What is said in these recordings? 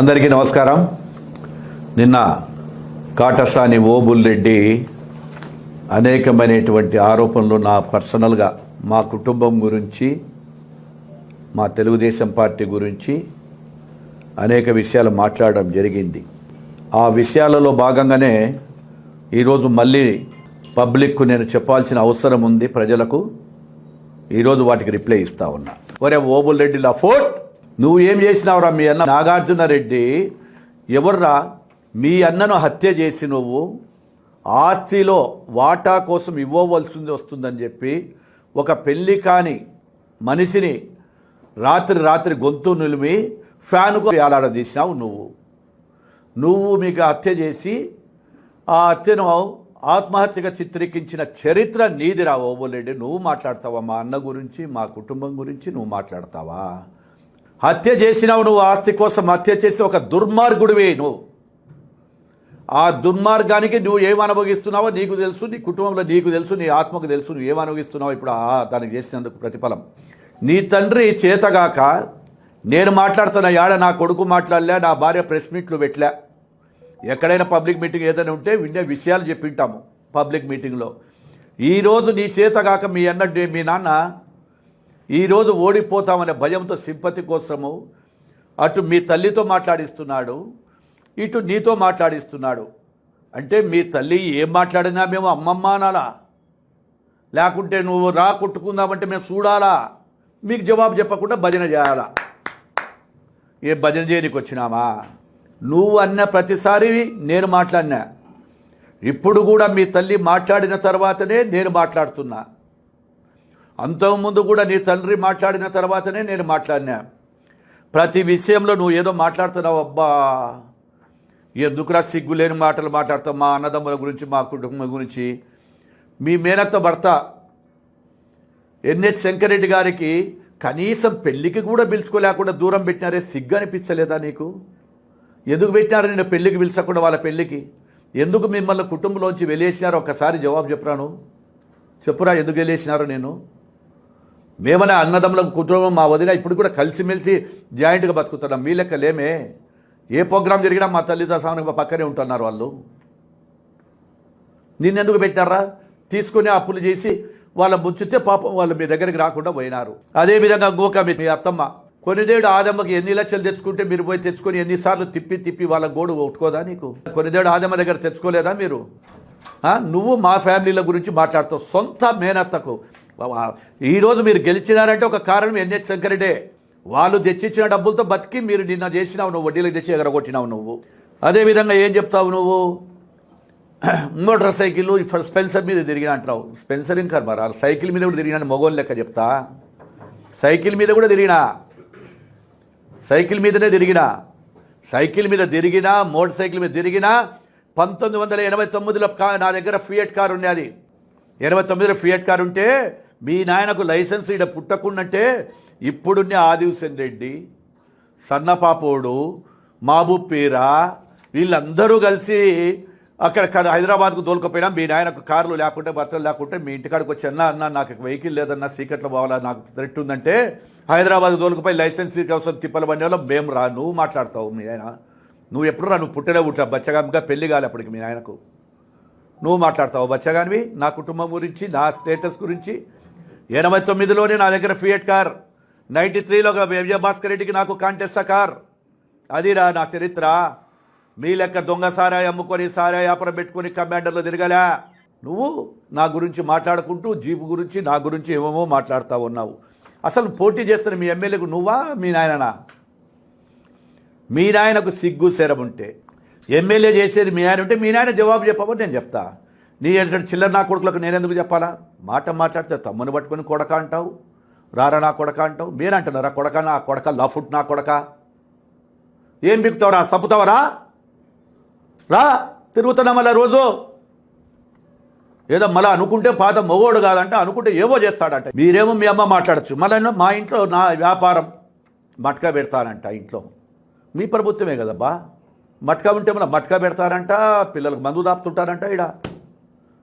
అందరికీ నమస్కారం. నిన్న కాటసాని ఓబుల్ రెడ్డి అనేకమైనటువంటి ఆరోపణలు నా పర్సనల్గా మా కుటుంబం గురించి మా తెలుగుదేశం పార్టీ గురించి అనేక విషయాలు మాట్లాడడం జరిగింది. ఆ విషయాలలో భాగంగానే ఈరోజు మళ్ళీ పబ్లిక్కు నేను చెప్పాల్సిన అవసరం ఉంది ప్రజలకు. ఈరోజు వాటికి రిప్లై ఇస్తా ఉన్నా. ఒరే ఓబుల్ రెడ్డి లఫోట్ నువ్వు ఏం చేసినావురా మీ అన్న? నాగార్జున రెడ్డి ఎవర్రా? మీ అన్నను హత్య చేసి నువ్వు ఆస్తిలో వాటా కోసం ఇవ్వవలసింది వస్తుందని చెప్పి ఒక పెళ్ళి కాని మనిషిని రాత్రి రాత్రి గొంతు నిలిమి ఫ్యాన్కు వేలాడదీసినావు నువ్వు. నువ్వు మీకు హత్య చేసి ఆ హత్యను ఆత్మహత్యగా చిత్రీకరించిన చరిత్ర నీదిరా ఓబోలేడి నువ్వు మాట్లాడతావా? మా అన్న గురించి మా కుటుంబం గురించి నువ్వు మాట్లాడతావా? హత్య చేసినావు నువ్వు ఆస్తి కోసం హత్య చేసి ఒక దుర్మార్గుడివే నువ్వు. ఆ దుర్మార్గానికి నువ్వు ఏం అనుభవిస్తున్నావో నీకు తెలుసు నీ కుటుంబంలో నీకు తెలుసు నీ ఆత్మకు తెలుసు నువ్వు ఏం ఇప్పుడు ఆ దానికి చేసినందుకు ప్రతిఫలం. నీ తండ్రి చేతగాక నేను మాట్లాడుతున్న యాడ నా కొడుకు మాట్లాడలే నా భార్య ప్రెస్ మీట్లు పెట్టలే. ఎక్కడైనా పబ్లిక్ మీటింగ్ ఏదైనా ఉంటే వినే విషయాలు చెప్పింటాము పబ్లిక్ మీటింగ్లో. ఈరోజు నీ చేతగాక మీ అన్న మీ నాన్న ఈరోజు ఓడిపోతామనే భయంతో సింపతి కోసము అటు మీ తల్లితో మాట్లాడిస్తున్నాడు ఇటు నీతో మాట్లాడిస్తున్నాడు. అంటే మీ తల్లి ఏం మాట్లాడినా మేము అమ్మమ్మ అనాలా? లేకుంటే నువ్వు రా కొట్టుకుందామంటే మేము చూడాలా? మీకు జవాబు చెప్పకుండా భజన చేయాలా? ఏ భజన చేయడానికి వచ్చినామా? నువ్వు అన్న ప్రతిసారి నేను మాట్లాడినా. ఇప్పుడు కూడా మీ తల్లి మాట్లాడిన తర్వాతనే నేను మాట్లాడుతున్నా. అంతకుముందు కూడా నీ తండ్రి మాట్లాడిన తర్వాతనే నేను మాట్లాడినా. ప్రతి విషయంలో నువ్వు ఏదో మాట్లాడుతున్నావు అబ్బా. ఎందుకురా సిగ్గులేని మాటలు మాట్లాడతావు? మా అన్నదమ్ముల గురించి మా కుటుంబం గురించి. మీ మేనత్త భర్త ఎన్హెచ్ శంకరెడ్డి గారికి కనీసం పెళ్ళికి కూడా పిలుచుకోలేకుండా దూరం పెట్టినారే సిగ్గు అనిపించలేదా నీకు? ఎందుకు పెట్టినారు నేను పెళ్ళికి పిలిచకుండా వాళ్ళ పెళ్ళికి? ఎందుకు మిమ్మల్ని కుటుంబంలోంచి వెళ్ళేసినారో ఒక్కసారి జవాబు చెప్పరాను చెప్పురా ఎందుకు వెళ్ళేసినారో నేను? మేమనే అన్నదమ్ముల కుటుంబం మా వదిన ఇప్పుడు కూడా కలిసిమెలిసి జాయింట్గా బతుకుతున్నాం. మీ లెక్క లేమే. ఏ ప్రోగ్రాం జరిగినా మా తల్లిదండ్రులు పక్కనే ఉంటున్నారు వాళ్ళు. నిన్నెందుకు పెట్టారా తీసుకుని అప్పులు చేసి వాళ్ళ ముచ్చితే పాపం వాళ్ళు మీ దగ్గరికి రాకుండా పోయినారు. అదేవిధంగా గోక మీ అత్తమ్మ కొనిదేడు ఆదమ్మకి ఎన్ని లక్షలు తెచ్చుకుంటే మీరు పోయి తెచ్చుకొని ఎన్నిసార్లు తిప్పి తిప్పి వాళ్ళ గోడు ఒట్టుకోదా నీకు? కొనిదేడు ఆదమ్మ దగ్గర తెచ్చుకోలేదా మీరు? నువ్వు మా ఫ్యామిలీల గురించి మాట్లాడుతావు. సొంత మేనత్తకు. ఈరోజు మీరు గెలిచినారంటే ఒక కారణం ఎన్హెచ్ శంకరుడే వాళ్ళు తెచ్చిచ్చిన డబ్బులతో బతికి మీరు నిన్న చేసినావు నువ్వు వడ్డీలకు తెచ్చి ఎగరగొట్టినావు నువ్వు. అదేవిధంగా ఏం చెప్తావు నువ్వు? మోటార్ సైకిల్ స్పెన్సర్ మీద తిరిగిన అంటున్నావు. స్పెన్సర్ ఇంకా మరి సైకిల్ మీద కూడా తిరిగిన మగోళ్ళు లెక్క చెప్తా. సైకిల్ మీద కూడా తిరిగినా. సైకిల్ మీదనే తిరిగినా. సైకిల్ మీద తిరిగినా మోటార్ సైకిల్ మీద తిరిగినా పంతొమ్మిది వందల ఎనభై తొమ్మిదిలో నా దగ్గర ఫియట్ కార్ ఉన్నది ఎనభై తొమ్మిదిలో ఫియట్ కార్ ఉంటే మీ నాయనకు లైసెన్స్ ఇక్కడ పుట్టకుండంటే ఇప్పుడున్న ఆదివసన్ రెడ్డి సన్నపాపోడు మహబూబ్ పీరా వీళ్ళందరూ కలిసి అక్కడ హైదరాబాద్కు దోలుకపోయినా మీ నాయనకు కార్లు లేకుంటే బట్టలు లేకుంటే మీ ఇంటికాడికి వచ్చి అన్న అన్న నాకు వెహికల్ లేదన్నా సీక్రెట్లో పోవాలా నాకు థ్రెట్ ఉందంటే హైదరాబాద్ తోలుకుపోయి లైసెన్స్ కోసం తిప్పల బండి వల్ల మేము రా నువ్వు మాట్లాడతావు మీ ఆయన నువ్వు ఎప్పుడు రా నువ్వు పుట్టడే పుట్టా బచ్చగా పెళ్ళి కాలే అప్పటికి మీ ఆయనకు నువ్వు మాట్లాడతావు బచ్చగానివి నా కుటుంబం గురించి నా స్టేటస్ గురించి ఎనభై తొమ్మిదిలోనే నా దగ్గర ఫియట్ కార్. నైంటీ త్రీలో విజయభాస్కర్ రెడ్డికి నాకు కాంటెస్ట కార్. అదిరా నా చరిత్ర. మీ లెక్క దొంగ సారాయి అమ్ముకొని సారాయి వ్యాపారం పెట్టుకొని కమాండర్లో తిరగలే. నువ్వు నా గురించి మాట్లాడుకుంటూ జీపు గురించి నా గురించి ఏమేమో మాట్లాడుతూ ఉన్నావు. అసలు పోటీ చేస్తున్న మీ ఎమ్మెల్యేకు నువ్వా మీ నాయననా? మీ నాయనకు సిగ్గు శరం ఉంటే. ఎమ్మెల్యే చేసేది మీ ఆయన ఉంటే మీ నాయన జవాబు చెప్పమని నేను చెప్తా. నీ ఏంటంటే చిల్లర నా కొడుకులకు నేనెందుకు చెప్పాలా? మాట మాట్లాడితే తమ్ముని పట్టుకొని కొడక అంటావు రారా నా కొడక అంటావు మీరంటున్నారా కొడక నా కొడక లఫుట్ నా కొడక? ఏం బిక్కుతావురా సప్పుతావరా రా తిరుగుతున్నా మళ్ళీ రోజు. ఏదో మళ్ళీ అనుకుంటే పాత మగోడు కాదంటే అనుకుంటే ఏవో చేస్తాడంట. మీరేమో మీ అమ్మ మాట్లాడచ్చు. మళ్ళీ మా ఇంట్లో నా వ్యాపారం మట్కా పెడతానంట ఇంట్లో. మీ ప్రభుత్వమే కదబ్బా. మట్కా ఉంటే మళ్ళీ మట్కా పెడతారంట పిల్లలకు మందు దాపుతుంటారంట ఇడా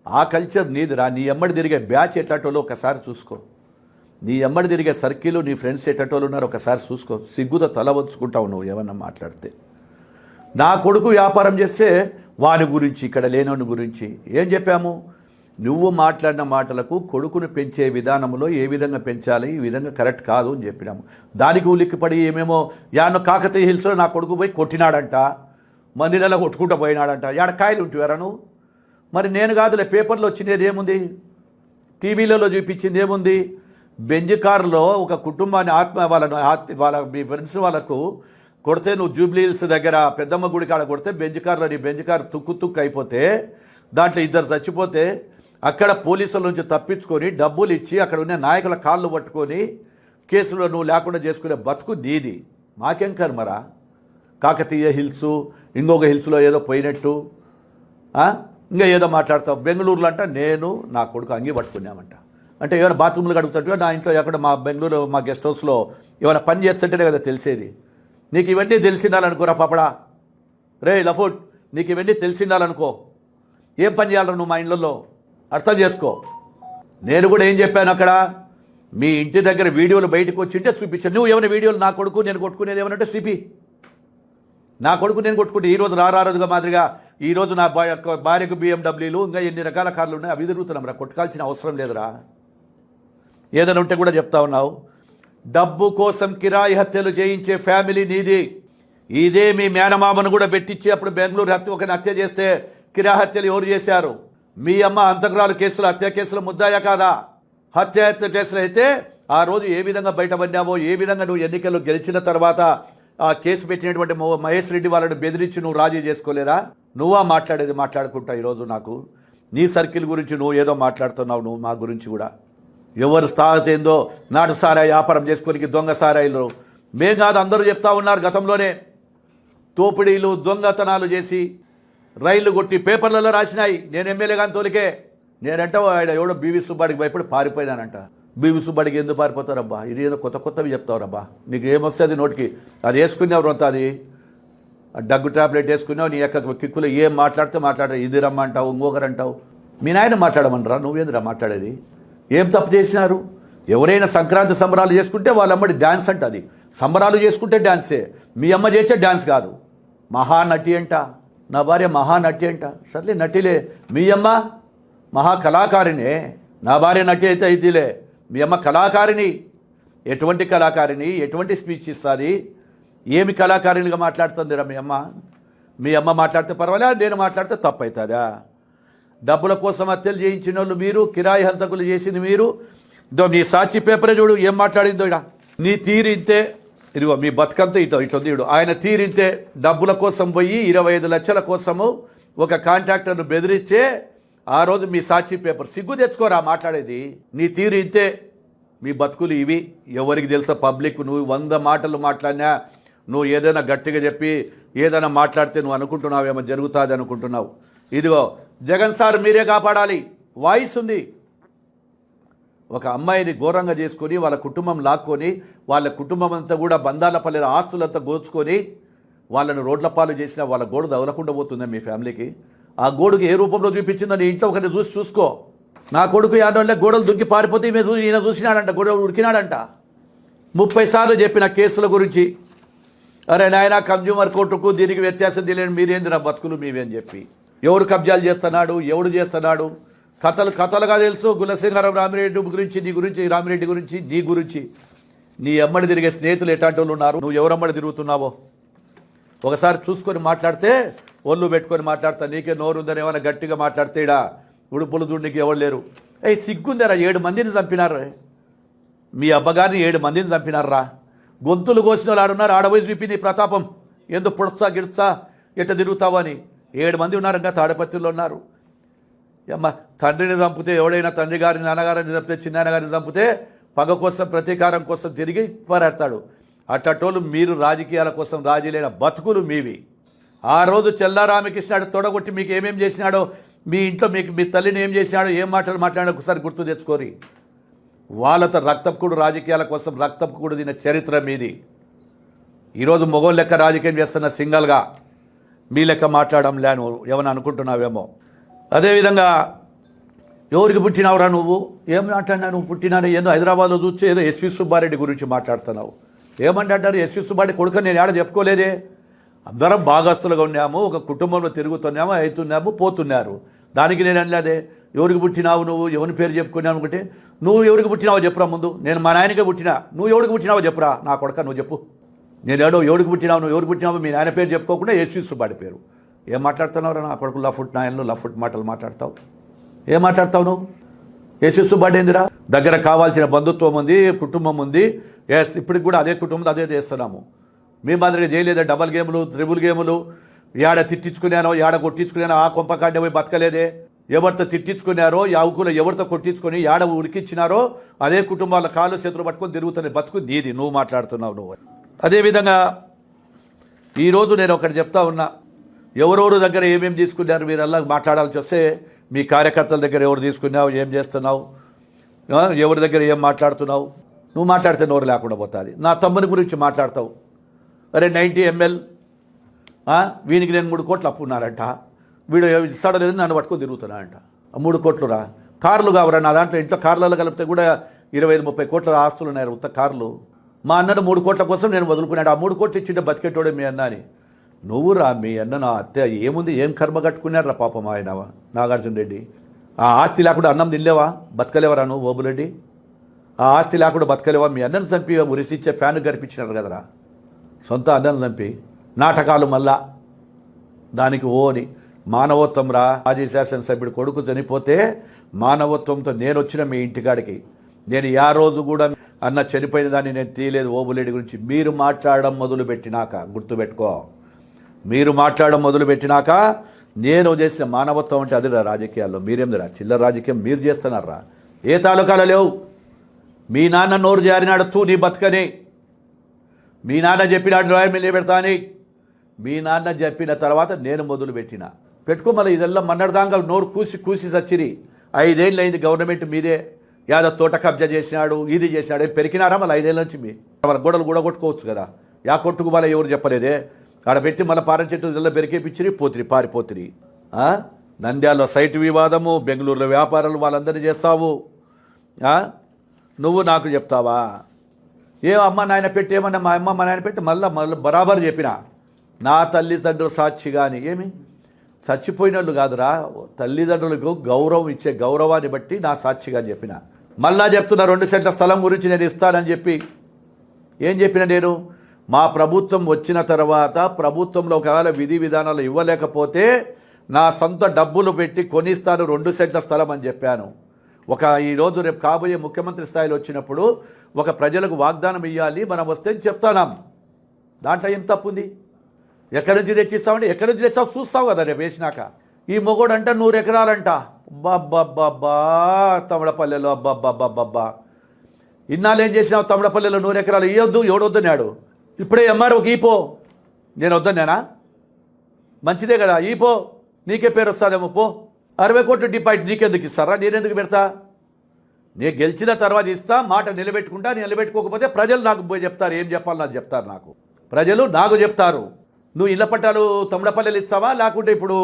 ఆ కల్చర్ నీదిరా నీ ఎమ్మడి తిరిగే బ్యాచ్ ఎట్లాటోలో ఒకసారి చూసుకో. నీ ఎమ్మడి తిరిగే సర్కిల్ నీ ఫ్రెండ్స్ ఎట్టటోళ్ళు ఉన్నారు ఒకసారి చూసుకో. సిగ్గుతో తల వంచుకుంటావు నువ్వు ఏమన్నా మాట్లాడితే. నా కొడుకు వ్యాపారం చేస్తే వాని గురించి ఇక్కడ లేనోని గురించి ఏం చెప్పాము? నువ్వు మాట్లాడిన మాటలకు కొడుకును పెంచే విధానంలో ఏ విధంగా పెంచాలి? ఈ విధంగా కరెక్ట్ కాదు అని చెప్పినాము. దానికి ఉలిక్కిపడి ఏమేమో యాన్న కాకతీయ హిల్స్లో నా కొడుకు పోయి కొట్టినాడంట. మందిరలో నెల కొట్టుకుంటూ పోయినాడంట. యాడ కాయలు ఉంటువారా నువ్వు? మరి నేను కాదులే పేపర్లో వచ్చినది ఏముంది? టీవీలలో చూపించింది ఏముంది? బెంజ్ కారులో ఒక కుటుంబాన్ని ఆత్మ వాళ్ళను ఆత్మ వాళ్ళ మీ ఫ్రెండ్స్ వాళ్ళకు కొడితే నువ్వు జూబ్లీ హిల్స్ దగ్గర పెద్దమ్మ గుడి కాడ కొడితే బెంజ్ కారులో నీ బెంజ్ కారు తుక్కు తుక్కు అయిపోతే దాంట్లో ఇద్దరు చచ్చిపోతే అక్కడ పోలీసుల నుంచి తప్పించుకొని డబ్బులు ఇచ్చి అక్కడ ఉన్న నాయకుల కాళ్ళు పట్టుకొని కేసులో నువ్వు లేకుండా చేసుకునే బతుకు నీది. మాకేం కర్మరా? కాకతీయ హిల్స్ ఇంకొక హిల్స్లో ఏదో పోయినట్టు ఇంకా ఏదో మాట్లాడతావు. బెంగళూరులో అంట నేను నా కొడుకు అంగి పట్టుకున్నామంట. అంటే ఏమైనా బాత్రూమ్లు కడుగుతుంటే నా ఇంట్లో ఎక్కడ మా బెంగళూరు మా గెస్ట్ హౌస్లో ఏమైనా పని చేస్తుంటేనే కదా తెలిసేది. నీకు ఇవన్నీ తెలిసిండాలనుకోరా పాపడా? రే లఫుట్ నీకు ఇవన్నీ తెలిసిండాలనుకో. ఏం పని చేయాలరా నువ్వు మా ఇళ్ళల్లో? అర్థం చేసుకో. నేను కూడా ఏం చెప్పాను అక్కడ? మీ ఇంటి దగ్గర వీడియోలు బయటకు వచ్చింటే చూపించాను నువ్వు ఏమైనా వీడియోలు నా కొడుకు నేను కొట్టుకునేది ఏమనంటే సిపి నా కొడుకు నేను కొట్టుకుంటే ఈరోజు రారారుగా మాదిరిగా ఈరోజు నా భా- యొక్క భార్యకు బిఎండబ్ల్యూలు ఇంకా ఎన్ని రకాల కార్లు ఉన్నాయి? అవి తిరుగుతున్నాం రా. కొట్టుకాల్సిన అవసరం లేదురా. ఏదైనా ఉంటే కూడా చెప్తా ఉన్నావు. డబ్బు కోసం కిరాయి హత్యలు చేయించే ఫ్యామిలీ నీది. ఇదే మీ మేనమామను కూడా పెట్టించి అప్పుడు బెంగళూరు హత్య ఒక హత్య చేస్తే కిరాయి హత్యలు ఎవరు చేశారు? మీ అమ్మ అంతకురాలు కేసులు హత్య కేసులు ముద్దాయా కాదా? హత్య హత్య కేసులు అయితే ఆ రోజు ఏ విధంగా బయటపడినావో ఏ విధంగా నువ్వు ఎన్నికల్లో గెలిచిన తర్వాత ఆ కేసు పెట్టినటువంటి మహేష్ రెడ్డి వాళ్ళను బెదిరించి నువ్వు రాజీ చేసుకోలేదా? నువ్వా మాట్లాడేది మాట్లాడుకుంటా ఈరోజు నాకు? నీ సర్కిల్ గురించి నువ్వు ఏదో మాట్లాడుతున్నావు నువ్వు మా గురించి కూడా. ఎవరు స్థాయిత ఏందో నాటు సారాయి వ్యాపారం చేసుకొని దొంగ సారాయిలు. మేం కాదు అందరూ చెప్తా ఉన్నారు గతంలోనే. తోపిడీలు దొంగతనాలు చేసి రైళ్ళు కొట్టి పేపర్లలో రాసినాయి. నేను ఎమ్మెల్యే కానీ తోలికే. నేనంటే ఆయన ఎవడో బీవీ సుబ్బాడికి భయపడి పారిపోయినానంట. బీవీ సుబ్బాడికి ఎందుకు పారిపోతారబ్బా? ఇది ఏదో కొత్త కొత్తవి చెప్తావురబ్బా నీకు ఏమొస్తుంది నోటికి? అది వేసుకునేవారు అంత అది. దగ్గు టాబ్లెట్ వేసుకున్నావు నీ యొక్క కిక్కులో ఏం మాట్లాడితే మాట్లాడరు ఇది రమ్మంటావు ఇంకొకరు అంటావు. మీ నాయన మాట్లాడమనరా? నువ్వేందిరా మాట్లాడేది? ఏం తప్పు చేసినారు? ఎవరైనా సంక్రాంతి సంబరాలు చేసుకుంటే వాళ్ళమ్మడి డ్యాన్స్ అంట అది. సంబరాలు చేసుకుంటే డ్యాన్సే మీ అమ్మ చేసే డ్యాన్స్ కాదు. మహానటి అంట నా భార్య మహానటి అంట. సర్లే నటిలే. మీ అమ్మ మహాకళాకారిణే. నా భార్య నటి అయితే ఇదిలే మీ అమ్మ కళాకారిణి. ఎటువంటి కళాకారిణి? ఎటువంటి స్పీచ్ ఇస్తుంది? ఏమి కళాకారిణిగా మాట్లాడుతుందిరా మీ అమ్మ? మీ అమ్మ మాట్లాడితే పర్వాలేదు నేను మాట్లాడితే తప్పు అవుతుందా డబ్బుల కోసం హత్యలు చేయించిన వాళ్ళు మీరు కిరాయి హంతకులు చేసింది మీరు. ఇదో మీ సాక్షి పేపరే చూడు ఏం మాట్లాడిందో ఇడా నీ తీరింతే ఇదిగో మీ బతుకంతా ఇటో ఇటుంది ఆయన తీరింతే డబ్బుల కోసం పోయి ఇరవై ఐదు లక్షల కోసము ఒక కాంట్రాక్టర్ను బెదిరిస్తే ఆ రోజు మీ సాక్షి పేపర్ సిగ్గు తెచ్చుకోరా మాట్లాడేది. నీ తీరు ఇంతే మీ బతుకులు ఇవి. ఎవరికి తెలుసా పబ్లిక్ నువ్వు వంద మాటలు మాట్లాడినా నువ్వు ఏదైనా గట్టిగా చెప్పి ఏదైనా మాట్లాడితే నువ్వు అనుకుంటున్నావేమో జరుగుతుంది అనుకుంటున్నావు. ఇదిగో జగన్ సార్ మీరే కాపాడాలి. వాయిస్ ఉంది. ఒక అమ్మాయిని ఘోరంగా చేసుకొని వాళ్ళ కుటుంబం లాక్కొని వాళ్ళ కుటుంబం అంతా కూడా బంధాల పల్లెల ఆస్తులంతా గోచుకొని వాళ్ళను రోడ్ల పాలు చేసిన వాళ్ళ గోడు తగలకుండా పోతుందా మీ ఫ్యామిలీకి? ఆ గోడుకి ఏ రూపంలో చూపించిందో నీ ఇంట్లో ఒకరిని చూసి చూసుకో. నా కొడుకు యాదోళ్ళ గోడలు దుంకి పారిపోతే ఈమె చూ- ఈయన చూసినాడంట గోడలు ఉడికినాడంట. ముప్పై సార్లు చెప్పిన కేసుల గురించి అరే నాయన కన్జ్యూమర్ కోర్టుకు దీనికి వ్యత్యాసం తెలియని మీరేంది నా బతుకులు మీవేని చెప్పి? ఎవరు కబ్జాలు చేస్తున్నాడు? ఎవడు చేస్తున్నాడు? కథలు కథలుగా తెలుసు. గులసింగారం రామిరెడ్డి గురించి నీ గురించి రామిరెడ్డి గురించి నీ గురించి. నీ అమ్మడి తిరిగే స్నేహితులు ఎట్లాంటి వాళ్ళు ఉన్నారు? నువ్వు ఎవరమ్మడి తిరుగుతున్నావో? ఒకసారి చూసుకొని మాట్లాడితే ఒళ్ళు పెట్టుకొని మాట్లాడతా. నీకే నోరు ఉందని ఏమైనా గట్టిగా మాట్లాడితే ఇడా ఉడుపులు దుండికి ఎవరు లేరు. ఏ సిగ్గుందరా ఏడు మందిని చంపినారు. మీ అబ్బగారిని ఏడు మందిని చంపినారా గొంతులు కోసిన వాళ్ళు ఆడున్నారు ఆడబోయి చూపి నీ ప్రతాపం. ఎందుకు పుడతా గిడుస్తా ఎట్ట తిరుగుతావని ఏడు మంది ఉన్నారు ఇంకా తాడపత్రిలో ఉన్నారు. అమ్మ తండ్రిని చంపితే ఎవడైనా తండ్రి గారిని నాన్నగారిని చంపితే చిన్నాన్నగారిని చంపితే పగ కోసం ప్రతీకారం కోసం తిరిగి పోరాడతాడు అట్టటోళ్ళు మీరు రాజకీయాల కోసం రాజీలైన లేని బతుకులు మీవి. ఆ రోజు చెల్లా రామకృష్ణాడు తొడగొట్టి మీకు ఏమేం చేసినాడో మీ ఇంట్లో మీకు మీ తల్లిని ఏం చేసినాడో ఏం మాటలు మాట్లాడాడో ఒకసారి గుర్తు తెచ్చుకోరి. వాళ్ళతో రక్తపుకుడు రాజకీయాల కోసం రక్తపుకుడు తిన చరిత్ర మీది. ఈరోజు మొగోళ్ళు లెక్క రాజకీయం చేస్తున్న సింగల్గా మీ లెక్క మాట్లాడడం లేను ఏమని అనుకుంటున్నావేమో. అదేవిధంగా ఎవరికి పుట్టినావురా నువ్వు? ఏం మాట్లాడినా నువ్వు? పుట్టినాను ఏదో హైదరాబాద్లో చూసి ఏదో ఎస్వి సుబ్బారెడ్డి గురించి మాట్లాడుతున్నావు. ఏమంటారు ఎస్వి సుబ్బారెడ్డి కొడుకు నేను ఏడ చెప్పుకోలేదే? అందరం భాగస్తులుగా ఉన్నాము ఒక కుటుంబంలో తిరుగుతున్నాము అవుతున్నాము పోతున్నారు. దానికి నేను అనలేదే? ఎవరికి పుట్టినావు నువ్వు? ఎవరి పేరు చెప్పుకున్నావు అనుకుంటే నువ్వు ఎవరికి పుట్టినావో చెప్పురా ముందు. నేను మా నాయనకే పుట్టినా. నువ్వు ఎవరికి పుట్టినావో చెప్పురా. నా కొడక నువ్వు చెప్పు. నేను ఏడో ఎవరికి పుట్టినావు? నువ్వు ఎవరికి పుట్టినావు మీ నాయన పేరు చెప్పుకోకుండా ఎస్వి సుబ్బాడి పేరు. ఏం మాట్లాడుతున్నావు నా కొడుకు? లఫుట్ నాయనలు లఫుట్ మాటలు మాట్లాడతావు. ఏం మాట్లాడతావు నువ్వు? యేసు సుబ్బాడి ఏందిరా? దగ్గర కావాల్సిన బంధుత్వం ఉంది కుటుంబం ఉంది. ఎస్ ఇప్పటికి కూడా అదే కుటుంబం అదే చేస్తున్నాము. మీ మాదిరిగా చేయలేదా? డబల్ గేములు త్రిబుల్ గేములు. యాడ తిట్టించుకున్నానో యాడ కొట్టించుకున్నానో ఆ కొంప పోయి బతకలేదే. ఎవరితో తిట్టించుకున్నారో యావకులు ఎవరితో కొట్టించుకొని యాడ ఉడికిచ్చినారో అదే కుటుంబాల కాళ్ళు చేతులు పట్టుకొని తిరుగుతున్న బతుకు నీది. నువ్వు మాట్లాడుతున్నావు నువ్వు. అదేవిధంగా ఈరోజు నేను ఒకటి చెప్తా ఉన్నా. ఎవరెవరు దగ్గర ఏమేమి తీసుకున్నారు మీరల్లా మాట్లాడాల్సి వస్తే మీ కార్యకర్తల దగ్గర ఎవరు తీసుకున్నావు ఏం చేస్తున్నావు ఎవరి దగ్గర ఏం మాట్లాడుతున్నావు? నువ్వు మాట్లాడితే నోరు లేకుండా పోతుంది. నా తమ్ముని గురించి మాట్లాడతావు. అరే నైంటీ ఎంఎల్ వీనికి నేను మూడు కోట్లు అప్పు ఉన్నారంట. వీడు ఇస్తాడో లేదని నన్ను పట్టుకొని తిరుగుతున్నా అంట మూడు కోట్లు రా. కార్లు కావరా నా దాంట్లో. ఇంట్లో కార్లలో కలిపితే కూడా ఇరవై ఐదు ముప్పై కోట్ల ఆస్తులు ఉన్నాయి ఉత్త కార్లు. మా అన్నను మూడు కోట్ల కోసం నేను వదులుకున్నాడు ఆ మూడు కోట్లు ఇచ్చింటే బతికెట్టోడే మీ అన్న అని నువ్వు రా మీ అన్న నా అత్త ఏముంది? ఏం కర్మ కట్టుకున్నాడు రా పాపం ఆయన? నాగార్జున రెడ్డి. ఆ ఆస్తి లేకుండా అన్నం తినలేవా? బతకలేవరా నువ్వు ఓబులెడ్డి ఆ ఆస్తి లేకుండా బతకలేవా? మీ అన్నను చంపి ఉరిసిచ్చే ఫ్యాన్ గరిపించినారు కదరా. సొంత అన్నను చంపి నాటకాలు మళ్ళా. దానికి ఓ అని. మానవత్వం రా మాజీ శాసనసభ్యుడు కొడుకు చనిపోతే మానవత్వంతో నేను వచ్చిన మీ ఇంటికాడికి. నేను యా రోజు కూడా అన్న చనిపోయిన దాన్ని నేను తీయలేదు. ఓబులేడి గురించి మీరు మాట్లాడడం మొదలుపెట్టినాక గుర్తుపెట్టుకో. మీరు మాట్లాడడం మొదలుపెట్టినాక నేను చేసిన మానవత్వం అంటే అదిరా రాజకీయాల్లో. మీరేందిరా? చిల్లర రాజకీయం మీరు చేస్తున్నారా? ఏ తాలూకాలు లేవు. మీ నాన్న నోరు జారినాడు తూ నీ బతకని. మీ నాన్న చెప్పినాడు రాయి మిల్లి మీ నాన్న చెప్పిన తర్వాత నేను మొదలుపెట్టినా. పెట్టుకో మళ్ళీ ఇదెల్లా మన్నడదాంగా నోరు కూసి కూసి సచ్చిరి. ఐదేళ్ళు అయింది గవర్నమెంట్ మీదే. యాదో తోట కబ్జా చేసినాడు ఇది చేసినాడు పెరికినారా మళ్ళీ ఐదేళ్ళ నుంచి మీ? వాళ్ళ గోడలు కూడా కొట్టుకోవచ్చు కదా. యా కొట్టుకు మళ్ళీ ఎవరు చెప్పలేదే? ఆడ పెట్టి మళ్ళీ పారం చెట్టు ఇళ్ళ పెరికేపించిరి పోతిరి పారిపోతిరి. నంద్యాలలో సైట్ వివాదము బెంగళూరులో వ్యాపారాలు వాళ్ళందరినీ చేస్తావు. నువ్వు నాకు చెప్తావా? ఏ అమ్మ నాయన పెట్టి ఏమన్నా మా అమ్మ మా నాయన పెట్టి మళ్ళీ మళ్ళీ బరాబర్ చెప్పిన. నా తల్లిదండ్రులు సాక్షి కానీ ఏమి? చచ్చిపోయినోళ్ళు కాదురా. తల్లిదండ్రులకు గౌరవం ఇచ్చే గౌరవాన్ని బట్టి నా సాక్షిగా అని చెప్పిన. మళ్ళా చెప్తున్న రెండు సెంట్ల స్థలం గురించి నేను ఇస్తానని చెప్పి. ఏం చెప్పిన నేను? మా ప్రభుత్వం వచ్చిన తర్వాత ప్రభుత్వంలో ఒకవేళ విధి విధానాలు ఇవ్వలేకపోతే నా సొంత డబ్బులు పెట్టి కొనిస్తాను రెండు సెంట్ల స్థలం అని చెప్పాను. ఒక ఈరోజు రేపు కాబోయే ముఖ్యమంత్రి స్థాయిలో వచ్చినప్పుడు ఒక ప్రజలకు వాగ్దానం ఇవ్వాలి మనం వస్తే చెప్తానాం. దాంట్లో ఏం తప్పుంది? ఎక్కడి నుంచి తెచ్చిస్తామంటే ఎక్కడి నుంచి తెచ్చావు చూస్తావు కదా రేపు వేసినాక. ఈ మొగోడు అంట నూరు ఎకరాలంట. బాబ్బా తమిళపల్లెలో అబ్బాబ్బాబ్బా ఇన్నాళ్ళు ఏం చేసినావు తమిళపల్లెలో నూరు ఎకరాలు? ఇవ్వద్దు ఎవడొద్దన్నాడు ఇప్పుడే ఎంఆర్ఓకి ఈపో. నేను వద్దన్నానా? మంచిదే కదా ఈపో. నీకే పేరు వస్తుందేమో పో. అరవై కోట్లు డిపాజిట్ నీకెందుకు ఇస్తారా? నేనెందుకు పెడతా? నేను గెలిచిన తర్వాత ఇస్తా మాట నిలబెట్టుకుంటా నిలబెట్టుకోకపోతే ప్రజలు నాకు పోయి చెప్తారు. ఏం చెప్పాలి నాకు చెప్తారు నాకు. ప్రజలు నాకు చెప్తారు. నువ్వు ఇళ్ళ పట్టాలు తమిళపల్లెలు ఇస్తావా లేకుంటే ఇప్పుడు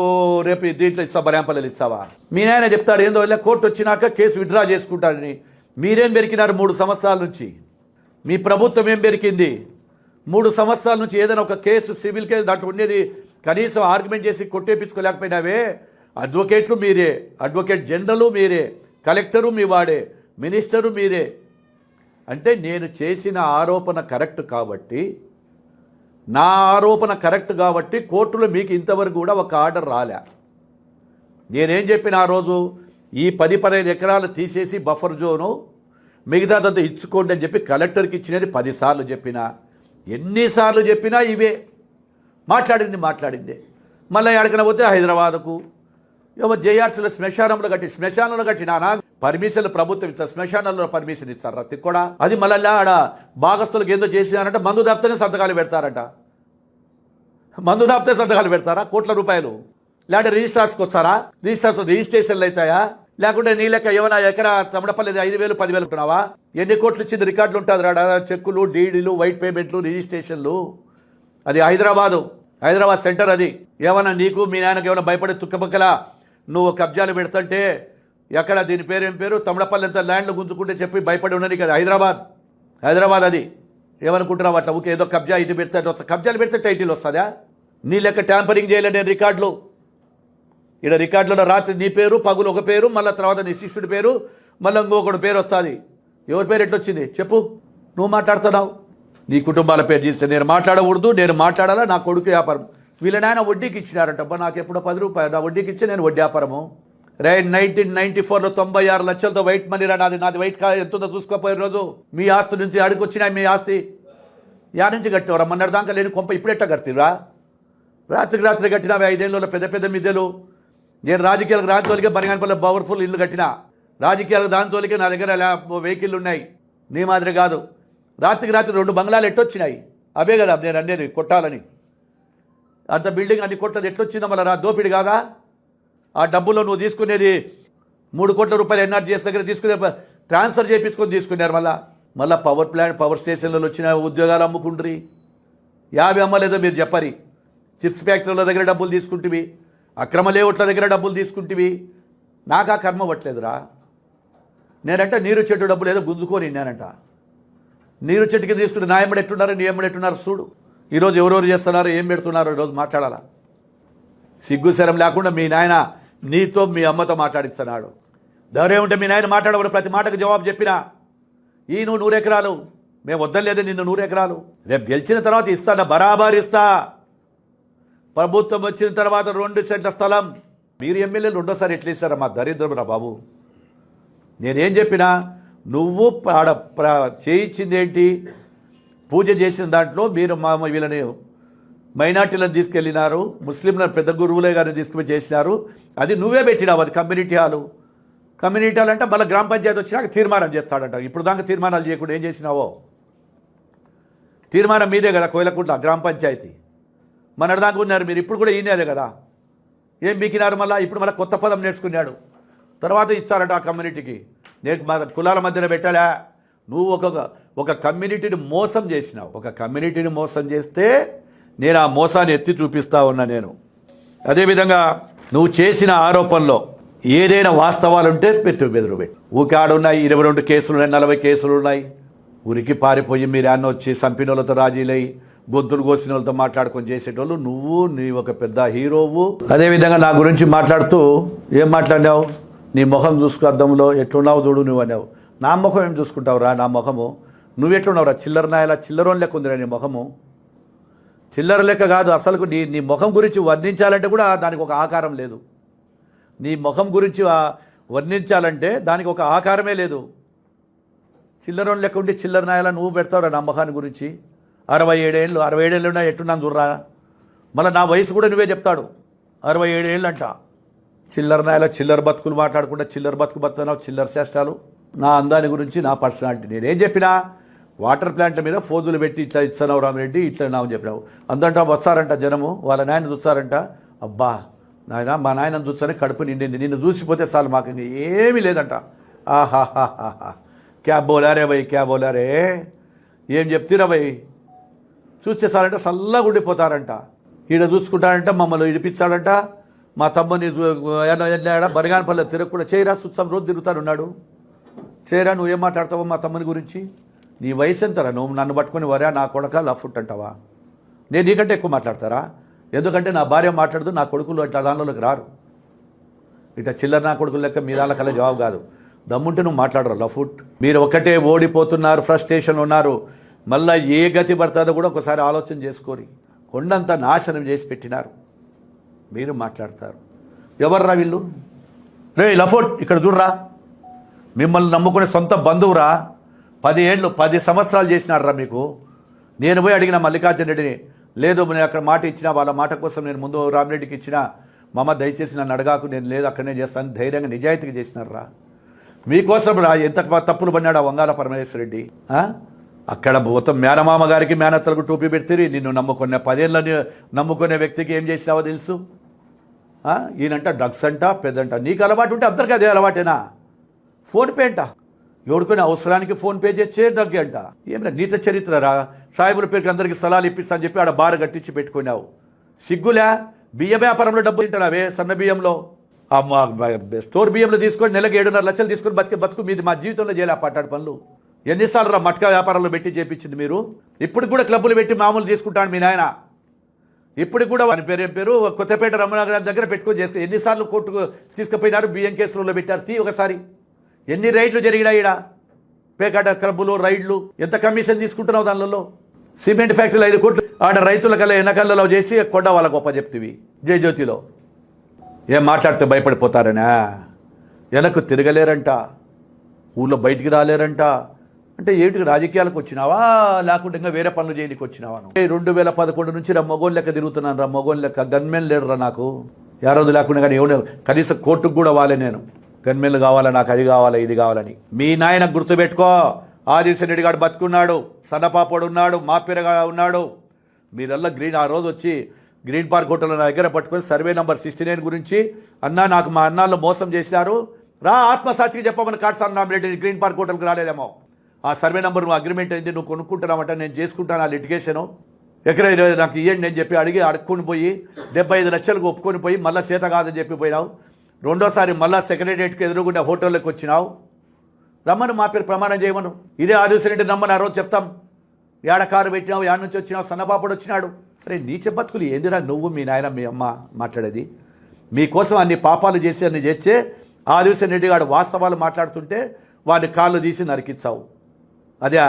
రేపు దీంట్లో ఇస్తావా బరాంపల్లెలు ఇస్తావా మీ నాయన చెప్తాడు ఏందో ఇలా కోర్టు వచ్చినాక కేసు విత్డ్రా చేసుకుంటాడని. మీరేం పెరికినారు మూడు సంవత్సరాల నుంచి? మీ ప్రభుత్వం ఏం పెరికింది మూడు సంవత్సరాల నుంచి ఏదైనా ఒక కేసు సివిల్ కేసు దాంట్లో ఉండేది కనీసం ఆర్గ్యుమెంట్ చేసి కొట్టేపించుకోలేకపోయినావే? అడ్వకేట్లు మీరే అడ్వకేట్ జనరలు మీరే కలెక్టరు మీ వాడే మినిస్టరు మీరే. అంటే నేను చేసిన ఆరోపణ కరెక్ట్ కాబట్టి నా ఆరోపణ కరెక్ట్ కాబట్టి కోర్టులో మీకు ఇంతవరకు కూడా ఒక ఆర్డర్ రాలే. నేనేం చెప్పిన ఆ రోజు ఈ పది పదహైదు ఎకరాలు తీసేసి బఫర్ జోను మిగతాదంతా ఇచ్చుకోండి అని చెప్పి కలెక్టర్కి ఇచ్చినది పదిసార్లు చెప్పిన. ఎన్నిసార్లు చెప్పినా ఇవే. మాట్లాడింది మాట్లాడింది. మళ్ళీ ఎడకన పోతే హైదరాబాద్కు ఏమో జేఆర్సీలో శ్మశానంలో కట్టి శ్మశానంలో కట్టినానా పర్మిషన్లు ప్రభుత్వం ఇస్తారు శ్మశానంలో పర్మిషన్ ఇస్తారు రత్తి కూడా అది మళ్ళీ ఆడ భాగస్తులకు ఏందో చేసినారంటే మందు దాపితేనే సంతకాలు పెడతారట. మందు దాపితే సంతకాలు పెడతారా? కోట్ల రూపాయలు. లేదంటే రిజిస్ట్రార్స్కి వచ్చారా? రిజిస్ట్రార్స్ రిజిస్ట్రేషన్లు అవుతాయా? లేకుంటే నీ లెక్క ఏమైనా ఎకరా తమడపల్లి ఐదు వేలు పదివేలు ఉంటున్నావా ఎన్ని కోట్లు ఇచ్చింది రికార్డులు ఉంటుంది రాడా? చెక్కులు డీడీలు వైట్ పేమెంట్లు రిజిస్ట్రేషన్లు అది హైదరాబాదు. హైదరాబాద్ సెంటర్ అది. ఏమైనా నీకు మీ నాయనకు ఏమైనా భయపడే తుక్కపక్కల నువ్వు కబ్జాలు పెడుతుంటే ఎక్కడ దీని పేరు ఏం పేరు? తమిళపల్లి ఎంత ల్యాండ్లు గుంజుకుంటే చెప్పి భయపడి ఉన్నది కదా హైదరాబాద్. హైదరాబాద్ అది. ఏమనుకుంటున్నావు అట్లా? ఊకే ఏదో కబ్జా ఇది పెడితే వస్తా. కబ్జాలు పెడితే టైటిల్ వస్తుందా? నీ లెక్క ట్యాంపరింగ్ చేయలే నేను రికార్డులు. ఇక్కడ రికార్డులో రాత్రి నీ పేరు పగులు ఒక పేరు మళ్ళీ తర్వాత నీ శిష్యుడి పేరు మళ్ళీ ఇంకొకటి పేరు వస్తుంది. ఎవరి పేరు ఎట్లొచ్చింది? చెప్పు. నువ్వు మాట్లాడుతున్నావు. నీ కుటుంబాల పేరు చేస్తే నేను మాట్లాడకూడదు నేను మాట్లాడాలా? నా కొడుకు వ్యాపారం. వీళ్ళ నాయన వడ్డీకి ఇచ్చినారంట. అబ్బా నాకు ఎప్పుడో పది రూపాయలు. నా వడ్డీకి ఇచ్చి నేను వడ్డీ వ్యాపారము రే నైన్టీన్ నైన్టీ ఫోర్లో తొంభై ఆరు లక్షలతో వైట్ మనీ రా నాది. నాది వైట్ కా ఎంత ఉందో చూసుకోపోయే రోజు. మీ ఆస్తి నుంచి అడిగి మీ ఆస్తి. యా నుంచి కట్టినవరా? మొన్నటి దాకా లేని కొంప ఇప్పుడు కట్టిరా రాత్రికి రాత్రి కట్టినవి ఐదేళ్ళలో పెద్ద పెద్ద మిద్దెలు. నేను రాజకీయాలకు రాని తోలికే బనగానపల్లి పవర్ఫుల్ ఇల్లు కట్టిన. రాజకీయాలకు దానితోలికే నా దగ్గర వెహికల్ ఉన్నాయి. నీ మాదిరి కాదు. రాత్రికి రాత్రి రెండు బంగ్లాలు ఎట్టొచ్చినాయి. అవే కదా నేను అనేది కొట్టాలని. అంత బిల్డింగ్ అన్ని కోట్లది ఎట్లొచ్చిందో మళ్ళీ రా దోపిడి కాదా? ఆ డబ్బులో నువ్వు తీసుకునేది మూడు కోట్ల రూపాయలు ఎన్ఆర్జీఎస్ దగ్గర తీసుకునే ట్రాన్స్ఫర్ చేయించుకొని తీసుకున్నారు మళ్ళా. మళ్ళీ పవర్ ప్లాంట్ పవర్ స్టేషన్లలో వచ్చిన ఉద్యోగాలు అమ్ముకుండ్రి యాభై అమ్మలేదో మీరు చెప్పరి. చిప్స్ ఫ్యాక్టరీల దగ్గర డబ్బులు తీసుకుంటివి. అక్రమ లేఅవుట్ల దగ్గర డబ్బులు తీసుకుంటివి. నాకు ఆ కర్మ పట్టలేదురా నేనంట నీరు చెట్టు డబ్బులు ఏదో గుంజుకొని నేనంట నీరు చెట్టుకి తీసుకుని తీసుకుంటే నా ఎమ్మడి ఎట్టున్నారు నీ ఎమ్మడి ఎట్టున్నారు చూడు. ఈరోజు ఎవరెవరు చేస్తున్నారు ఏం పెడుతున్నారు ఈరోజు మాట్లాడాలా? సిగ్గుశరం లేకుండా మీ నాయన నీతో మీ అమ్మతో మాట్లాడిస్తున్నాడు. ధైర్యం ఉంటే మీ నాయన మాట్లాడబడి ప్రతి మాటకు జవాబు చెప్పినా ఈ నువ్వు నూరెకరాలు మేము వద్దలేదు నిన్ను నూరెకరాలు రేపు గెలిచిన తర్వాత ఇస్తాను బరాబర్ ఇస్తా. ప్రభుత్వం వచ్చిన తర్వాత రెండు సెంట్ల స్థలం మీరు ఎమ్మెల్యేలు రెండోసారి ఎట్లా ఇస్తారా మా దరిద్రమురా బాబు. నేనేం చెప్పినా నువ్వు ఆడ ప్ర- చేయించింది ఏంటి పూజ చేసిన దాంట్లో మీరు మా వీళ్ళని మైనార్టీలను తీసుకెళ్ళినారు ముస్లింల పెద్ద గురువులే గారిని తీసుకుని చేసినారు. అది నువ్వే పెట్టినావు అది కమ్యూనిటీ హాలు. కమ్యూనిటీ హాల్ అంటే మళ్ళీ గ్రామ పంచాయతీ వచ్చినాక తీర్మానం చేస్తాడంట. ఇప్పుడు దాకా తీర్మానాలు చేయకుండా ఏం చేసినావో? తీర్మానం మీదే కదా కోయిలకుంట్ల గ్రామ పంచాయతీ. మన దాకా ఉన్నారు మీరు ఇప్పుడు కూడా ఈయనదే కదా. ఏం బీకినారు మళ్ళీ? ఇప్పుడు మళ్ళీ కొత్త పదం నేర్చుకున్నాడు. తర్వాత ఇచ్చారట ఆ కమ్యూనిటీకి. నేను మా కులాల మధ్యన పెట్టాలా? నువ్వు ఒక ఒక కమ్యూనిటీని మోసం చేసినావు. ఒక కమ్యూనిటీని మోసం చేస్తే నేను ఆ మోసాన్ని ఎత్తి చూపిస్తా ఉన్నా నేను. అదేవిధంగా నువ్వు చేసిన ఆరోపణలో ఏదైనా వాస్తవాలుంటే పెట్టు బెదురు పెట్టు ఊకాడున్నాయి ఇరవై రెండు కేసులు ఉన్నాయి నలభై కేసులు ఉన్నాయి ఉరికి పారిపోయి మీరు అన్న వచ్చి సంపినోళ్ళతో రాజీలై గొంతులు కోసిన వాళ్ళతో మాట్లాడుకొని చేసేటోళ్ళు నువ్వు నీ ఒక పెద్ద హీరోవు. అదేవిధంగా నా గురించి మాట్లాడుతూ ఏం మాట్లాడినావు? నీ ముఖం చూసుకో అద్దంలో ఎట్లున్నావు చూడు నువ్వు అన్నావు. నా ముఖం ఏం చూసుకుంటావు రా నా ముఖము నువ్వు ఎట్లున్నావురా చిల్లర నాయలా చిల్లరోని లెక్క ఉందిరా నీ ముఖము చిల్లర లెక్క కాదు అసలు నీ నీ ముఖం గురించి వర్ణించాలంటే కూడా దానికి ఒక ఆకారం లేదు. నీ ముఖం గురించి వర్ణించాలంటే దానికి ఒక ఆకారమే లేదు. చిల్లరోని లెక్క ఉండి చిల్లర నాయలా నువ్వు పెడతావురా నా ముఖాన్ని గురించి? అరవై ఏడేళ్ళు అరవై ఏడేళ్ళు ఉన్నా ఎట్టున్నాను చూడరా? మళ్ళీ నా వయసు కూడా నువ్వే చెప్తాడు. అరవై ఏడేళ్ళు అంట. చిల్లర నాయల చిల్లర బతుకులు మాట్లాడకుండా చిల్లర బతుకు బతున్నావు చిల్లర చేష్టాలు. నా అందాన్ని గురించి నా పర్సనాలిటీ. నేనేం చెప్పినా వాటర్ ప్లాంట్ల మీద ఫోజులు పెట్టి ఇట్లా ఇస్తున్నావు రామిరెడ్డి ఇట్లా నామని చెప్పినావు. అందంటా వస్తారంట జనము వాళ్ళ నాయన చూస్తారంట. అబ్బా నాయన మా నాయన చూస్తానే కడుపు నిండింది. నిన్ను చూసిపోతే చాలు మాకు ఏమీ లేదంట. ఆహాహాహా క్యాబ్ బోలారే భయ్ క్యాబ్ బోలారే? ఏం చెప్తున్నా భయ్? చూసేసారంట చల్లగా ఉండిపోతారంట. ఈడ చూసుకుంటారంట మమ్మల్ని ఇడిపించాడంట. మా తమ్ముని బరిగాన పల్లె తిరగకుండా చేయరా సుత్సం రోజు తిరుగుతానున్నాడు. చేయరా నువ్వేం మాట్లాడతావో మా తమ్ముని గురించి? నీ వయసు ఎంతరా? నువ్వు నన్ను పట్టుకుని వరా నా కొడక లఫుట్ అంటావా? నేను నీకంటే ఎక్కువ మాట్లాడతారా? ఎందుకంటే నా భార్య మాట్లాడదు నా కొడుకులు అట్లా దానిలోకి రారు. ఇట్లా చిల్లర నా కొడుకులు లెక్క మీరు వాళ్ళకల్ల జవాబు కాదు. దమ్ముంటే నువ్వు మాట్లాడరు లఫుట్ మీరు ఒకటే ఓడిపోతున్నారు ఫ్రస్ట్రేషన్ ఉన్నారు. మళ్ళా ఏ గతి పడుతుందో కూడా ఒకసారి ఆలోచన చేసుకోరి. కొండంత నాశనం చేసి పెట్టినారు. మీరు మాట్లాడతారు. ఎవర్రా వీళ్ళు? రే లఫోట్ ఇక్కడ చూడరా. మిమ్మల్ని నమ్ముకునే సొంత బంధువురా. పది ఏళ్ళు పది సంవత్సరాలు చేసినారా మీకు. నేను పోయి అడిగిన మల్లికార్జున రెడ్డిని లేదు నేను అక్కడ మాట ఇచ్చిన వాళ్ళ మాట కోసం నేను ముందు రామిరెడ్డికి ఇచ్చిన మామ దయచేసి నన్ను అడగాకు నేను లేదు అక్కడనే చేస్తాను ధైర్యంగా నిజాయితీగా చేసినారా మీకోసం రా ఎంత తప్పులు పడినాడు ఆ వంగాల పరమేశ్వర రెడ్డి అక్కడ మొత్తం మేనమామ గారికి మేనత్తలకు టోపీ పెడితే నిన్ను నమ్ముకునే పదేళ్ళని నమ్ముకునే వ్యక్తికి ఏం చేసినావో తెలుసు? ఈయనంట డ్రగ్స్ అంట పెద్దంట నీకు అలవాటు ఉంటే అందరికీ అదే అలవాటేనా? ఫోన్పే అంట. ఎవడుకొని అవసరానికి ఫోన్ పే చేసే డగ్గి అంట. ఏమిరా నీత చరిత్రరా సాయిబుల పేరుకి అందరికి స్థలాలు ఇప్పిస్తా అని చెప్పి ఆడ బార కట్టించి పెట్టుకున్నావు. సిగ్గులే? బియ్య వ్యాపారంలో డబ్బు తింటావే సన్న బియ్యంలో? స్టోర్ బియ్యంలో తీసుకొని నెలకు ఏడున్నర లక్షలు తీసుకొని బతికే బతుకు మీది మా జీవితంలో చేయలే పట్టాడు పనులు. ఎన్నిసార్లు రా మట్కా వ్యాపారంలో పెట్టి చేపించింది మీరు? ఇప్పుడు కూడా క్లబ్బులు పెట్టి మామూలు తీసుకుంటాను మీ నాయన? ఇప్పుడు కూడా వారి పేరు ఏం పేరు? కొత్తపేట రమణగారి దగ్గర పెట్టుకొని చేసుకుని ఎన్నిసార్లు కోర్టుకు తీసుకుపోయినారు బియ్యం కేసులో పెట్టారు. తీ ఒకసారి. ఎన్ని రైడ్లు జరిగినాయి ఈడ? పేకాట క్లబ్బులు రైడ్లు ఎంత కమిషన్ తీసుకుంటున్నావు దానిలో? సిమెంట్ ఫ్యాక్టరీలు ఐదు కోట్లు. ఆడ రైతుల కల్లా ఎన్నకల్లలో చేసి కొండ వాళ్ళ గొప్ప చెప్తివి. జయజ్యోతిలో ఏం మాట్లాడితే భయపడిపోతారనా? వెనక్కు తిరగలేరంట. ఊళ్ళో బయటికి రాలేరంట. అంటే ఏమిటికి రాజకీయాలకు వచ్చినావా? లేకుంటే ఇంకా వేరే పనులు చేయడానికి వచ్చినావా రెండు వేల పదకొండు నుంచి రా మగోన్ లెక్క తిరుగుతున్నాను రా మగోన్ లెక్క గన్మెన్ లేరురా నాకు. యారోజు లేకుండా కానీ ఎవరు కనీసం కోర్టుకు కూడా వాలే నేను. గన్మెన్లు కావాలా నాకు అది కావాలా ఇది కావాలని. మీ నాయన గుర్తుపెట్టుకో. ఆదిశ రెడ్డి గారు బతుకున్నాడు సన్నపాపడు ఉన్నాడు మాపిరగా ఉన్నాడు. మీరల్లా గ్రీన్ ఆ రోజు వచ్చి గ్రీన్ పార్క్ హోటల్ నా దగ్గర పట్టుకొని సర్వే నెంబర్ సిక్స్టీ నైన్ గురించి అన్నా నాకు మా అన్నాళ్ళు మోసం చేశారు రా ఆత్మసాక్షికి చెప్పమని కాట్సాన్ రామరెడ్డి గ్రీన్ పార్క్ హోటల్కి రాలేదేమో. ఆ సర్వే నెంబర్ నువ్వు అగ్రిమెంట్ అయింది నువ్వు కొనుక్కుంటున్నావంట నేను చేసుకుంటాను ఆ లిటిగేషను. ఎకరా ఇరవై నాకు ఇవ్వండి నేను చెప్పి అడిగి అడుక్కొని పోయి డెబ్బై ఐదు లక్షలకు ఒప్పుకొని పోయి మళ్ళీ సీత కాదని చెప్పి పోయినావు. రెండోసారి మళ్ళా సెక్రటరియట్కి ఎదురుగుండా హోటల్లోకి వచ్చినావు? రమ్మను మా పేరు ప్రమాణం చేయమను. ఇదే ఆదిశరెడ్డి నమ్మని ఆ రోజు చెప్తాం. ఏడ కారు పెట్టినావు యాడ నుంచి వచ్చినావు సన్నపాపుడు వచ్చినాడు. అరే నీ బతుకులు ఏందిరా నువ్వు మీ నాయన మీ అమ్మ మాట్లాడేది? మీకోసం అన్ని పాపాలు చేసి అన్ని చేస్తే ఆదిశ రెడ్డి గారు వాస్తవాలు మాట్లాడుతుంటే వాడిని కాళ్ళు తీసి నరికించావు అదే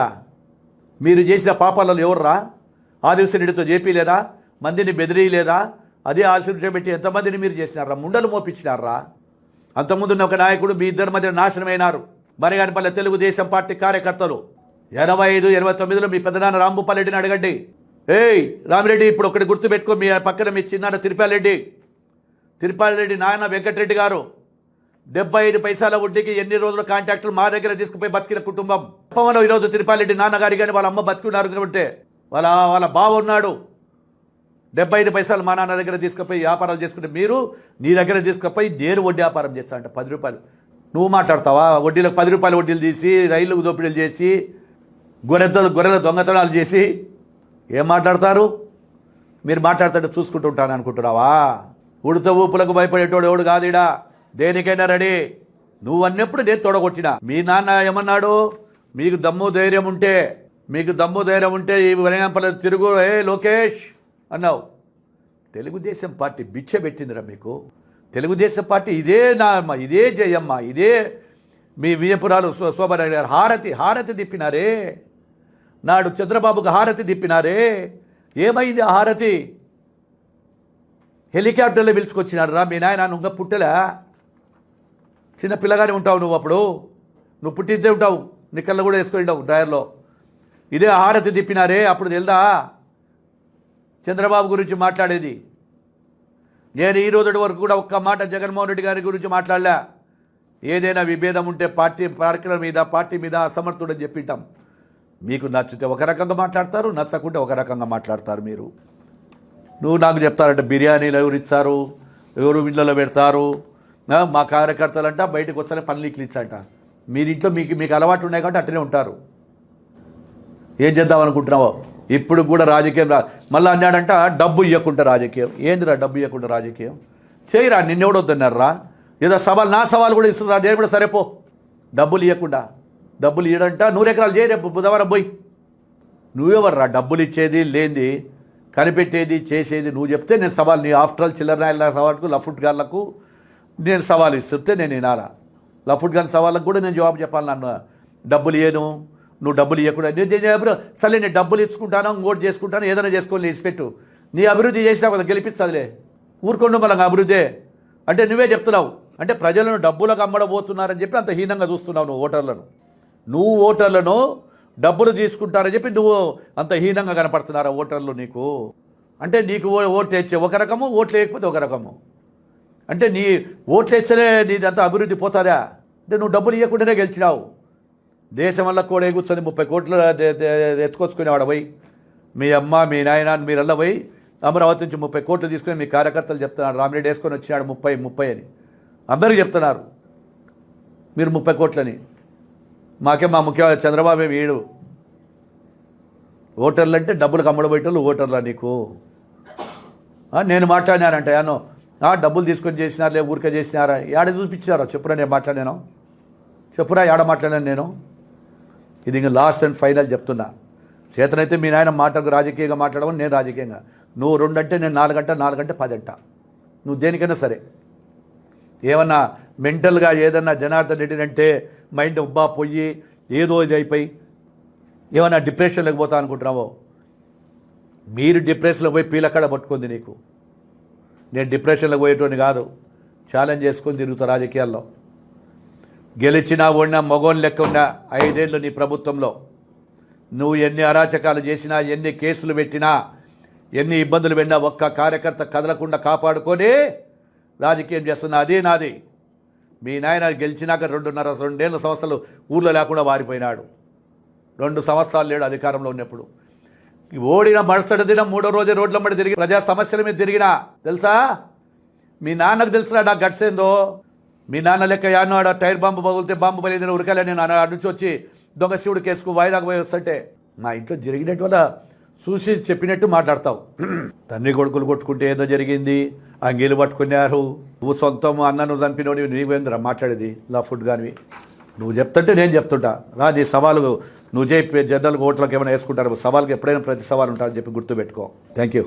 మీరు చేసిన పాపాలలో ఎవర్రా? ఆదిశ రెడ్డితో చేపీ లేదా? మందిని బెదిరీ లేదా? అదే ఆశీర్వచ పెట్టి ఎంతమందిని మీరు చేసినారా? ముండలు మోపించినారా? అంతకుముందున్న ఒక నాయకుడు మీ ఇద్దరి మధ్య నాశనమైనారు. మరిగానిపల్లె తెలుగుదేశం పార్టీ కార్యకర్తలు. ఎనభై ఐదు ఎనభై తొమ్మిదిలో మీ పెద్దనాన్న రాంభూపాలరెడ్డిని అడగండి. ఏయ్ రామిరెడ్డి ఇప్పుడు ఒకటి గుర్తుపెట్టుకో మీ పక్కన మీ చిన్నాన్న తిరుపాలరెడ్డి. తిరుపాలరెడ్డి నాయన వెంకటరెడ్డి గారు. డెబ్బై ఐదు పైసల వడ్డీకి ఎన్ని రోజుల కాంట్రాక్టులు మా దగ్గర తీసుకుపోయి బతికిన కుటుంబం. కుప్పంలో ఈరోజు తిరుపాలరెడ్డి నాన్నగారి కానీ వాళ్ళ అమ్మ బతికున్నారు కాబట్టి వాళ్ళ వాళ్ళ బావ ఉన్నాడు. డెబ్బై ఐదు పైసలు మా నాన్న దగ్గర తీసుకుపోయి వ్యాపారాలు చేసుకుంటే మీరు నీ దగ్గర తీసుకుపోయి నేను వడ్డీ వ్యాపారం చేస్తా అంట. పది రూపాయలు. నువ్వు మాట్లాడతావా? వడ్డీలకు పది రూపాయలు వడ్డీలు తీసి రైలు దోపిడీలు చేసి గొర్రెలు గొర్రెల దొంగతనాలు చేసి ఏం మాట్లాడతారు? మీరు మాట్లాడుతుంటే చూసుకుంటూ ఉంటాను అనుకుంటున్నావా? ఉడత ఊపులకు భయపడేటోడు ఎవడు కాదుడా దేనికైనా రెడీ. నువ్వు అన్నప్పుడు నేను తొడగొట్టిన. మీ నాన్న ఏమన్నాడు? మీకు దమ్ము ధైర్యం ఉంటే మీకు దమ్ము ధైర్యం ఉంటే ఈ వనగంపల తిరుగు. ఏ లోకేష్! అన్నావు. తెలుగుదేశం పార్టీ బిచ్చ పెట్టిందిరా మీకు. తెలుగుదేశం పార్టీ ఇదే నా అమ్మ ఇదే జయమ్మ ఇదే మీ విజయపురాలు శో- గారు హారతి హారతి తిప్పినారే. నాడు చంద్రబాబుకు హారతి తిప్పినారే. ఏమైంది ఆ హారతి? హెలికాప్టర్లో పిలుచుకొచ్చినారు రా మీ నాయన నువ్వు ఇంకా పుట్టలే? చిన్న పిల్లగానే ఉంటావు నువ్వు అప్పుడు. నువ్వు పుట్టిద్దే ఉంటావు. నిక్కల్లో కూడా వేసుకొని ఉంటావు డ్రైవర్లో ఇదే హారతి తిప్పినారే. అప్పుడు తెలుదా? చంద్రబాబు గురించి మాట్లాడేది. నేను ఈ రోజు వరకు కూడా ఒక్క మాట జగన్మోహన్ రెడ్డి గారి గురించి మాట్లాడలే. ఏదైనా విభేదం ఉంటే పార్టీ పార్కుల మీద పార్టీ మీద అసమర్థుడని చెప్పిటాం. మీకు నచ్చితే ఒక రకంగా మాట్లాడతారు నచ్చకుంటే ఒక రకంగా మాట్లాడతారు మీరు. నువ్వు నాకు చెప్తారంటే బిర్యానీలు ఎవరు ఇస్తారు ఎవరు ఇళ్ళలో పెడతారు? మా కార్యకర్తలంట బయటకు వచ్చానే పనులు ఇట్లిచ్చంట మీరు ఇంట్లో మీకు మీకు అలవాటు ఉన్నాయి కాబట్టి అట్టనే ఉంటారు. ఏం చేద్దాం అనుకుంటున్నావో? ఇప్పుడు కూడా రాజకీయం రా మళ్ళీ అన్నాడంట డబ్బు ఇవ్వకుండా రాజకీయం. ఏందిరా డబ్బు ఇవ్వకుండా రాజకీయం? చేయరా నిన్నెవడొద్దన్నారా? ఏదో సవాల్ నా సవాల్ కూడా ఇస్తున్నా నేను కూడా సరేపో డబ్బులు ఇవ్వకుండా డబ్బులు ఇవ్వడంట నూరు ఎకరాలు చేయి రేపు బుధవారం పోయి. నువ్వెవర్రా? డబ్బులు ఇచ్చేది లేనిది కనిపెట్టేది చేసేది నువ్వు చెప్తే నేను సవాల్ నీ ఆఫ్టర్ ఆల్ చిల్లర నాయల సవాల్కు లఫుట్ గాళ్ళకు నేను సవాల్ ఇస్తుంటే నేను వినాలా? లఫుట్ గారి సవాళ్ళకు కూడా నేను జవాబు చెప్పాలి నన్ను. డబ్బులు ఏను నువ్వు డబ్బులు ఇవ్వకుండా నేను నేను సరే నేను డబ్బులు ఇచ్చుకుంటాను ఇంకోటి చేసుకుంటాను ఏదైనా చేసుకొని ఇచ్చిపెట్టు. నీ అభివృద్ధి చేసినా కదా గెలిపించదులే ఊరుకోండు మళ్ళీ అభివృద్ధి. అంటే నువ్వే చెప్తున్నావు. అంటే ప్రజలను డబ్బులకు అమ్మడబోతున్నారని చెప్పి అంత హీనంగా చూస్తున్నావు నువ్వు ఓటర్లను. నువ్వు ఓటర్లను డబ్బులు తీసుకుంటారని చెప్పి నువ్వు అంత హీనంగా కనపడుతున్నారా ఓటర్లు నీకు? అంటే నీకు ఓ- ఓట్లు వేచ్చే ఒక రకము ఓట్లు వేయకపోతే ఒక రకము. అంటే నీ ఓట్లు వేస్తేనే నీదంతా అభివృద్ధి పోతుందా? అంటే నువ్వు డబ్బులు ఇవ్వకుండానే గెలిచినావు. దేశం వల్ల కూడా కూర్చొని ముప్పై కోట్లు ఎత్తుకొచ్చుకునేవాడు పోయి మీ అమ్మ మీ నాయన మీరల్లా పోయి అమరావతి నుంచి ముప్పై కోట్లు తీసుకొని మీ కార్యకర్తలు చెప్తున్నారు రామిరెడ్డి వేసుకొని వచ్చినాడు ముప్పై ముప్పై అని. అందరూ చెప్తున్నారు మీరు ముప్పై కోట్లని. మాకే మా ముఖ్యమంత్రి చంద్రబాబు వీడు. ఓటర్లు అంటే డబ్బులకు అమ్మడబోయేటోళ్ళు ఓటర్లా నీకు? నేను మాట్లాడినానంట యానో ఆ, డబ్బులు తీసుకొని చేసినారు లే ఊరికే చేసినారా? ఏడ చూపించారో చెప్పురా నేను మాట్లాడాను చెప్పురా ఏడ మాట్లాడాను నేను? ఇది ఇంకా లాస్ట్ అండ్ ఫైనల్ చెప్తున్నా. చేతనైతే మీ నాయన మాటకు రాజకీయంగా మాట్లాడమని నేను రాజకీయంగా. నువ్వు రెండు అంటే నేను నాలుగంట నాలుగంటే పదంట. నువ్వు దేనికైనా సరే. ఏమన్నా మెంటల్గా ఏదన్నా జనార్దన్ రెడ్డి అంటే మైండ్ ఉబ్బా పొయ్యి ఏదో ఇది అయిపోయి ఏమన్నా డిప్రెషన్లోకి పోతా అనుకుంటున్నావో? మీరు డిప్రెషన్లో పోయి పీలక్కడ పట్టుకుంది నీకు. నేను డిప్రెషన్లో పోయేటోని కాదు. ఛాలెంజ్ చేసుకొని తిరుగుతా రాజకీయాల్లో. గెలిచినా ఓడినా మగోని లెక్క ఉన్నా ఐదేళ్ళు నీ ప్రభుత్వంలో. నువ్వు ఎన్ని అరాచకాలు చేసినా ఎన్ని కేసులు పెట్టినా ఎన్ని ఇబ్బందులు పెట్టినా ఒక్క కార్యకర్త కదలకుండా కాపాడుకొని రాజకీయం చేస్తున్నా అదే నాది. మీ నాయన గెలిచినాక రెండున్నర రెండేళ్ళ సంవత్సరాలు ఊర్లో లేకుండా వారిపోయినాడు. రెండు సంవత్సరాలు లేడు అధికారంలో ఉన్నప్పుడు. ఓడిన మరుసటి దినం మూడో రోజు రోడ్ల మడి తిరిగి ప్రజా సమస్యల మీద తిరిగినా. తెలుసా? మీ నాన్నకు తెలిసిన నాకు గట్స్ మీ నాన్న లెక్క యాన్నో ఆడ టైర్ బాంబు పగిలితే బాంబు పలిదిన ఉరకలే నేను అన్న నుంచి వచ్చి దొంగ శివుడు కేసుకు వాయిదాకు పోయి వస్తుంటే మా ఇంట్లో జరిగినట్టు వల్ల చూసి చెప్పినట్టు మాట్లాడతావు. తండ్రి కొడుకులు కొట్టుకుంటే ఏదో జరిగింది? అంగీలు పట్టుకున్నారు. నువ్వు సొంతం అన్న నువ్వు చంపినోడి నీవేంద్రా మాట్లాడేది? లా ఫుడ్ కానివి నువ్వు చెప్తుంటే నేను చెప్తుంటా. రా నీ సవాలు నువ్వు చెప్పే జనరల్ ఓట్లకు ఏమైనా వేసుకుంటారు. సవాల్కి ఎప్పుడైనా ప్రతి సవాల్ ఉంటారని చెప్పి గుర్తుపెట్టుకో. Thank you